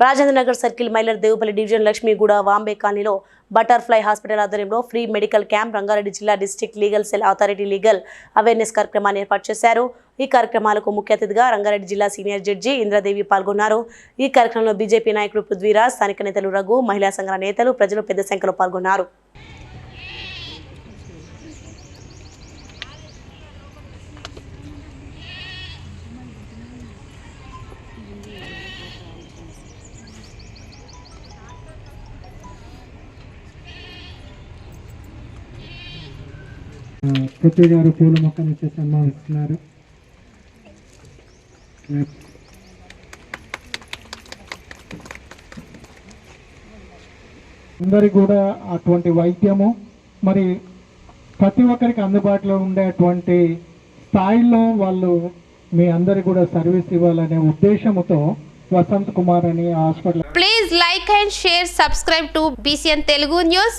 Rajendra Nagar circle Mylar Devupalli division Lakshmiguda Vambay కాలనీలో butterfly hospital ఆధ్వర్యంలో free medical camp Rangareddy జిల్లా district legal cell authority legal awareness కార్యక్రమాన్ని ఏర్పాటు చేశారు. ఈ కార్యక్రమాలకు ముఖ్య అతిథిగా రంగారెడ్డి జిల్లా సీనియర్ జడ్జి ఇంద్రదేవి పాల్గొన్నారు. ఈ కార్యక్రమంలో బీజేపీ నాయకుడు పృథ్వీరాజ్ స్థానిక నేతలు రఘు మహిళా సంఘాల నేతలు ప్రజలు పెద్ద సంఖ్యలో పాల్గొన్నారు. పృథ్వీ గారు పూల మొక్కలు ఇచ్చి సన్మానిస్తున్నారు అందరి కూడా అటువంటి వైద్యము మరి ప్రతి ఒక్కరికి అందుబాటులో ఉండేటువంటి స్థాయిలో వాళ్ళు మీ అందరికి కూడా సర్వీస్ ఇవ్వాలనే ఉద్దేశంతో వసంత్ కుమార్ అని hospital please like and share subscribe to BCN Telugu news